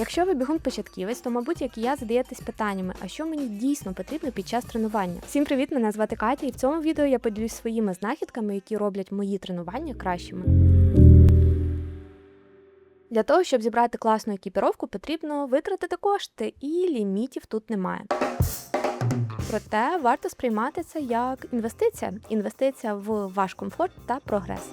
Якщо ви бігун початківець, то мабуть, як і я, задаєтесь питаннями, а що мені дійсно потрібно під час тренування. Всім привіт! Мене звати Катя, і в цьому відео я поділюсь своїми знахідками, які роблять мої тренування кращими. Для того, щоб зібрати класну екіпіровку, потрібно витратити кошти, і лімітів тут немає. Проте варто сприймати це як інвестиція, інвестиція в ваш комфорт та прогрес.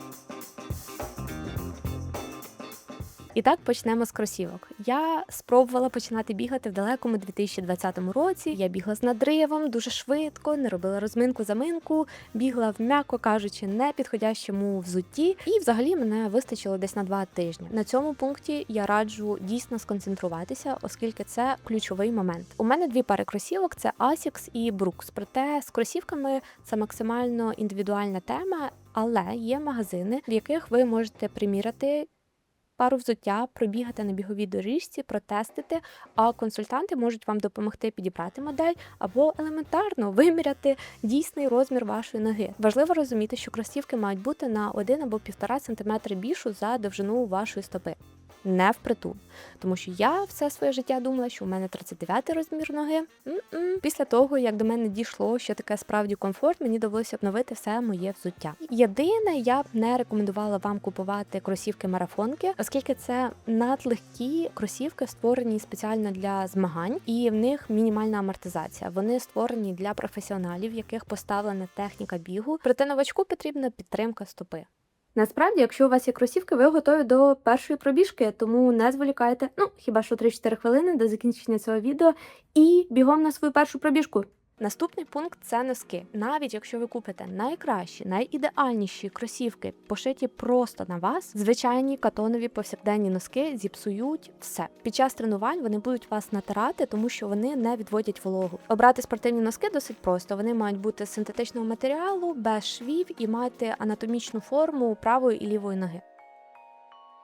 І так почнемо з кросівок. Я спробувала починати бігати в далекому 2020 році. Я бігла з надривом дуже швидко, не робила розминку заминку, бігла в м'яко кажучи, непідходящому взутті, і взагалі мене вистачило десь на два тижні. На цьому пункті я раджу дійсно сконцентруватися, оскільки це ключовий момент. У мене дві пари кросівок: це Asics і Brooks. Проте з кросівками це максимально індивідуальна тема, але є магазини, в яких ви можете приміряти пару взуття, пробігати на біговій доріжці, протестити, а консультанти можуть вам допомогти підібрати модель або елементарно виміряти дійсний розмір вашої ноги. Важливо розуміти, що кросівки мають бути на 1 або 1,5 см більшу за довжину вашої стопи. Не впритул. Тому що я все своє життя думала, що у мене 39 розмір ноги. М-м. Після того, як до мене дійшло, що таке справді комфорт, мені довелося обновити все моє взуття. Єдине, я б не рекомендувала вам купувати кросівки марафонки, оскільки це надлегкі кросівки, створені спеціально для змагань, і в них мінімальна амортизація. Вони створені для професіоналів, яких поставлена техніка бігу. Проте новачку потрібна підтримка стопи. Насправді, якщо у вас є кросівки, ви готові до першої пробіжки, тому не зволікайте. Ну хіба що 3-4 хвилини до закінчення цього відео і бігом на свою першу пробіжку. Наступний пункт це носки. Навіть якщо ви купите найкращі, найідеальніші кросівки, пошиті просто на вас, звичайні катонові повсякденні носки зіпсують все. Під час тренувань вони будуть вас натирати, тому що вони не відводять вологу. Обрати спортивні носки досить просто. Вони мають бути з синтетичного матеріалу, без швів і мати анатомічну форму правої і лівої ноги.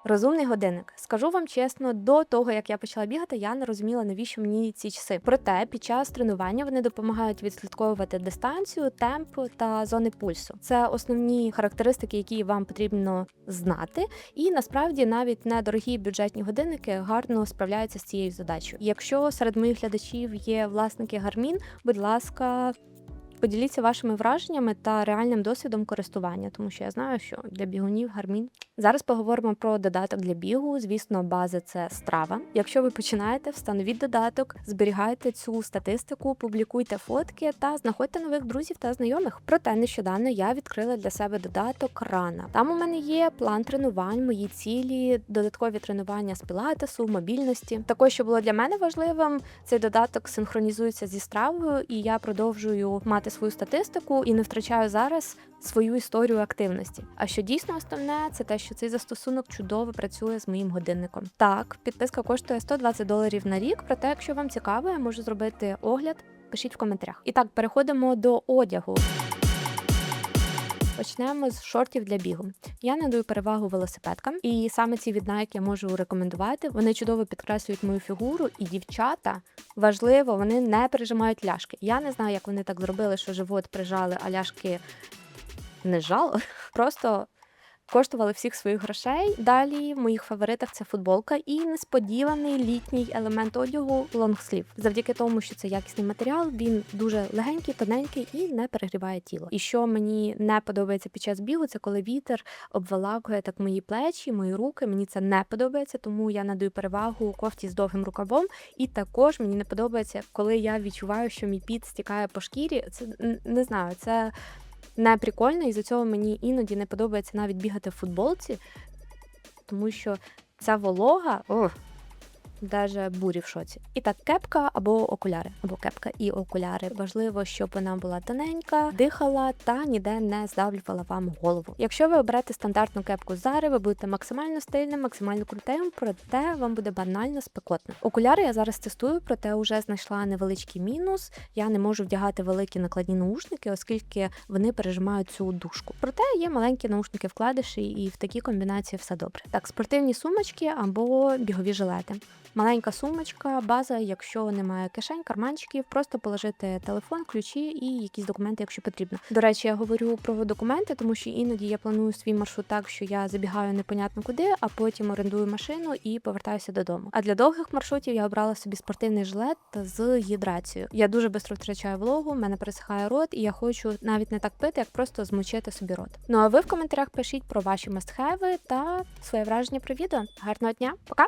Розумний годинник. Скажу вам чесно, до того як я почала бігати, я не розуміла, навіщо мені ці часи. Проте під час тренування вони допомагають відслідковувати дистанцію, темп та зони пульсу. Це основні характеристики, які вам потрібно знати. І насправді навіть недорогі бюджетні годинники гарно справляються з цією задачею. Якщо серед моїх глядачів є власники Garmin, будь ласка. Поділіться вашими враженнями та реальним досвідом користування, тому що я знаю, що для бігунів гармін. Зараз поговоримо про додаток для бігу. Звісно, база це страва. Якщо ви починаєте, встановіть додаток, зберігайте цю статистику, публікуйте фотки та знаходьте нових друзів та знайомих. Проте нещодавно я відкрила для себе додаток рана. Там у мене є план тренувань, мої цілі, додаткові тренування з пілатесу, мобільності. Також що було для мене важливим, цей додаток синхронізується зі стравою, і я продовжую мати свою статистику і не втрачаю зараз свою історію активності. А що дійсно основне, це те, що цей застосунок чудово працює з моїм годинником. Так, підписка коштує 120 доларів на рік. Проте, якщо вам цікаво, я можу зробити огляд. Пишіть в коментарях. І так, переходимо до одягу. Почнемо з шортів для бігу. Я надаю перевагу велосипедкам, і саме ці від Nike я можу рекомендувати. Вони чудово підкреслюють мою фігуру, і дівчата важливо, вони не прижимають ляшки. Я не знаю, як вони так зробили, що живот прижали, а ляшки не жало. Просто коштували всіх своїх грошей. Далі в моїх фаворитах це футболка і несподіваний літній елемент одягу лонгслів. Завдяки тому, що це якісний матеріал, він дуже легенький, тоненький і не перегріває тіло. І що мені не подобається під час бігу, це коли вітер обволакує так мої плечі, мої руки. Мені це не подобається, тому я надаю перевагу кофті з довгим рукавом. І також мені не подобається, коли я відчуваю, що мій піт стікає по шкірі. Це не знаю, це не прикольно, і за цього мені іноді не подобається навіть бігати в футболці, тому що ця волога. Ох, Даже бурі в шоці. І так, кепка або окуляри, або кепка і окуляри. Важливо, щоб вона була тоненька, дихала та ніде не здавлювала вам голову. Якщо ви оберете стандартну кепку Зари, ви будете максимально стильним, максимально крутим, проте вам буде банально спекотно. Окуляри я зараз тестую, проте вже знайшла невеличкий мінус. Я не можу вдягати великі накладні наушники, оскільки вони пережимають цю дужку. Проте є маленькі наушники вкладиші, і в такій комбінації все добре. Так, спортивні сумочки або бігові жилети. Маленька сумочка, база, якщо немає кишень, карманчиків, просто положити телефон, ключі і якісь документи, якщо потрібно. До речі, я говорю про документи, тому що іноді я планую свій маршрут так, що я забігаю непонятно куди, а потім орендую машину і повертаюся додому. А для довгих маршрутів я обрала собі спортивний жилет з гідрацією. Я дуже швидко втрачаю вологу, в мене пересихає рот, і я хочу навіть не так пити, як просто змочити собі рот. Ну а ви в коментарях пишіть про ваші мастхеви та своє враження про відео. Гарного дня, пока!